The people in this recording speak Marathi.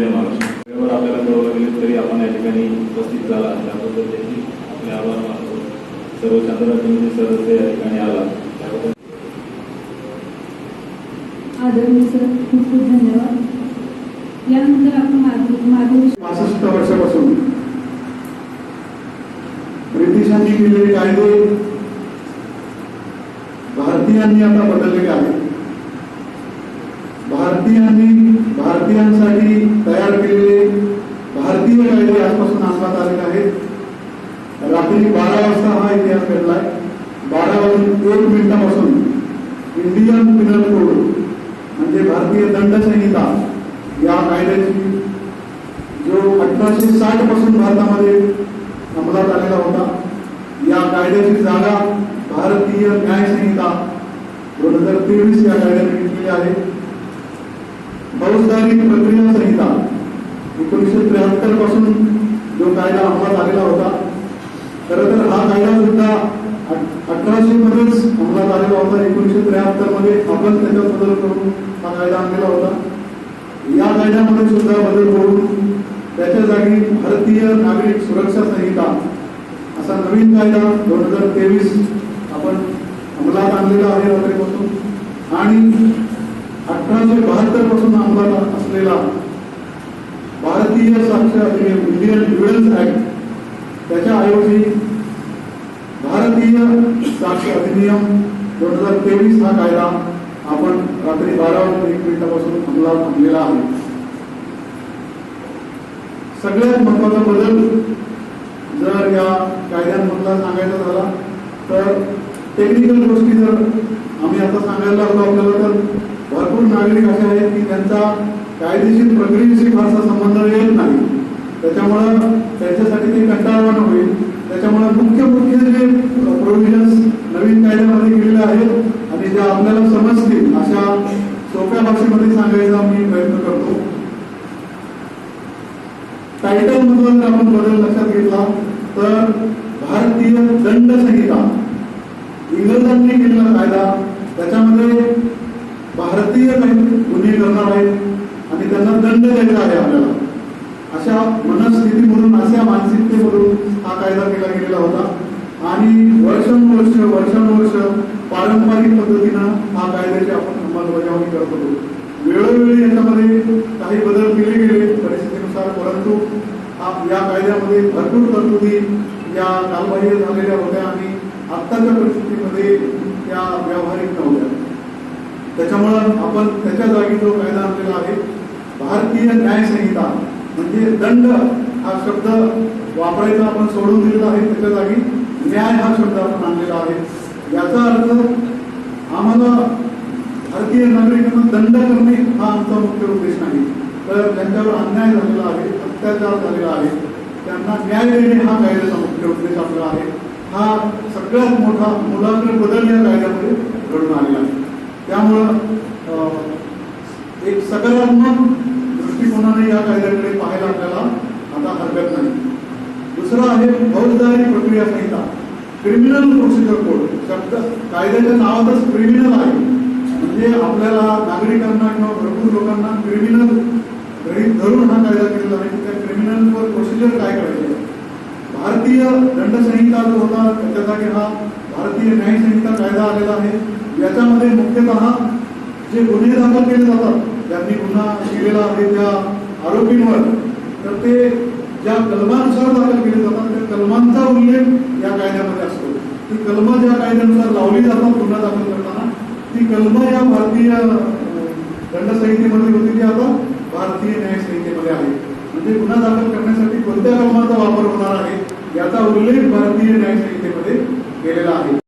जय हिंद जय महाराष्ट्र वेळेवर आपल्याला कळवलं गेलं तरी आपण या ठिकाणी उपस्थित झाला. त्याबद्दल देखील आपले आभार मानतो. सर्व या ठिकाणी आला. त्याबद्दल आदरणीय सर खूप खूप धन्यवाद. यानंतर आपण पासष्ट वर्षापासून ब्रिटिशांनी केलेले कायदे भारतीयांनी आता बदललेले आहेत. भारतीयांनी भारतीयांसाठी तयार केलेले भारतीय कायदे आजपासून अंमलात आलेले आहेत. बारा वाजता हा इतिहास घडलाय. बारा वाजून एक मिनिटापासून इंडियन पिनल कोड म्हणजे भारतीय दंड संहिता, या कायद्याची जो अठराशे साठ पासून भारतामध्ये अंमलात आलेला होता, या कायद्याची जागा भारतीय न्याय दोन हज़ार तेवीस या कायद्याने घेतलेली आहे. फौजदारी प्रक्रिया संहिता एकोणीसशे त्र्याहत्तरपासून जो कायदा अंमलात आलेला होता खर तर हा कायदा सुद्धा अठराशे मध्येच अंमलात आलेला होता. एकोणीसशे त्र्याहत्तरमध्ये आपण त्याच्यात बदल करून हा कायदा आणलेला होता. या कायद्यामध्ये सुद्धा बदल करून त्याच्या जागी भारतीय नागरिक सुरक्षा संहिता असा नवीन कायदा दोन हजार तेवीस आपण अंमलात आणलेला आहे. रात्रीपासून आणि अठराशे बहात्तरपासून अंमलात असलेला भारतीय साक्षर अधिनियम इंडियन एव्हिडन्स ऍक्ट त्याच्या ऐवजी भारतीय साक्षर अधिनियम दोन हजार तेवीस हा कायदा आपण रात्री बारा वाजून एक मिनिटापासून अंमलात आणलेला आहे. सगळ्यात महत्त्वाचा बदल जर या कायद्यांमधला सांगायचा झाला तर टेक्निकल गोष्टी जर आम्ही आता सांगायला लागलो आपल्याला तर भरपूर नागरिक असे आहेत की त्यांचा कायदेशीर प्रक्रियेशी फारसा संबंध येत नाही. त्याच्यामुळं त्यांच्यासाठी ते कंटाळवाणं होईल. त्याच्यामुळे मुख्य मुख्य जे प्रोव्हिजन्स नवीन कायद्यामध्ये केलेले आहेत आणि ज्या आपल्याला समजतील अशा सोप्या भाषेमध्ये सांगायचा मी प्रयत्न करतो. टायटल मधून जर आपण बदल लक्षात घेतला तर भारतीय दंड संहिता इंग्रजांनी केलेला कायदा त्याच्यामध्ये भारतीय काही गुन्हे करणार आहेत आणि त्यांना दंड द्यायचा आहे आपल्याला. अशा मनस्थितीमधून अशा मानसिकतेमधून हा कायदा केला गेलेला होता. आणि वर्षानुवर्ष वर्षानुवर्ष पारंपरिक पद्धतीनं हा कायद्याची आपण अंमलबजावणी करत होतो. वेळोवेळी याच्यामध्ये काही बदल केले गेले परिस्थितीनुसार परंतु या कायद्यामध्ये भरपूर तरतुदी या कालबाह्य झालेल्या होत्या आणि आत्ताच्या परिस्थितीमध्ये त्या व्यावहारिक नव्हत्या. त्याच्यामुळं आपण त्याच्या जागी जो कायदा आणलेला आहे भारतीय न्याय संहिता म्हणजे दंड हा शब्द वापरायचा आपण सोडून दिलेला आहे त्याच्या जागी न्याय हा शब्द आपण आणलेला आहे. याचा अर्थ आम्हाला भारतीय नागरिकांना दंड करणे हा आमचा मुख्य उद्देश नाही. तर ज्यांच्यावर अन्याय झालेला आहे अत्याचार झालेला आहे. त्यांना न्याय देणे हा कायद्याचा मुख्य उद्देश आपला आहे. हा सगळ्यात मोठा मुलांकडे बदल या कायद्यामध्ये घडून आलेला आहे. त्यामुळं एक सकारात्मक दृष्टिकोनाने या कायद्याकडे पाहायला आपल्याला आता हरकत नाही. दुसरं आहे फौजदारी प्रक्रिया संहिता. क्रिमिनल प्रोसिजर कोड शब्द कायद्याच्या नावातच क्रिमिनल आहे. म्हणजे आपल्याला नागरिकांना किंवा भरपूर लोकांना क्रिमिनल धरून हा कायदा केलेला आहे. त्या क्रिमिनलवर प्रोसिजर काय करायचं? भारतीय दंडसंहिता जो होता त्याच्या जागी हा भारतीय न्यायसंहिता कायदा आलेला आहे. याच्यामध्ये मुख्यतः जे गुन्हे दाखल केले जातात ज्यांनी गुन्हा केलेला आहे त्या आरोपींवर तर ते ज्या कलमानुसार दाखल केले जातात त्या कलमांचा उल्लेख या कायद्यामध्ये असतो. ती कलम ज्या कायद्यानुसार लावली जातात गुन्हा दाखल करताना ती कलम या भारतीय दंडसंहितेमध्ये होती ती आता भारतीय न्यायसंहितेमध्ये आहे. म्हणजे गुन्हा दाखल करण्यासाठी कोणत्या कलमाचा वापर होणार आहे याचा उल्लेख भारतीय न्याय संहितेमध्ये केलेला आहे.